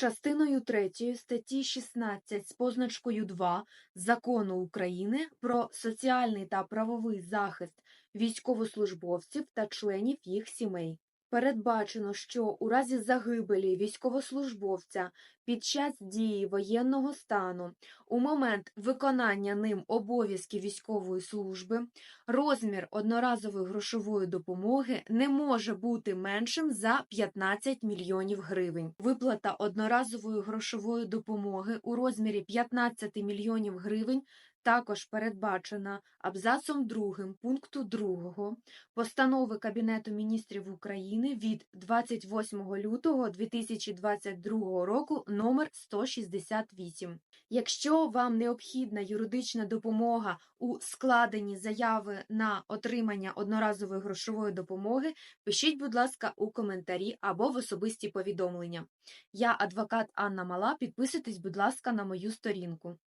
Частиною 3 статті 16 з позначкою 2 Закону України про соціальний та правовий захист військовослужбовців та членів їх сімей. Передбачено, що у разі загибелі військовослужбовця під час дії воєнного стану у момент виконання ним обов'язків військової служби розмір одноразової грошової допомоги не може бути меншим за 15 мільйонів гривень. Виплата одноразової грошової допомоги у розмірі 15 мільйонів гривень також передбачена абзацом 2 пункту 2 постанови Кабінету міністрів України від 28 лютого 2022 року номер 168. Якщо вам необхідна юридична допомога у складенні заяви на отримання одноразової грошової допомоги, пишіть, будь ласка, у коментарі або в особисті повідомлення. Я адвокат Анна Мала. Підписуйтесь, будь ласка, на мою сторінку.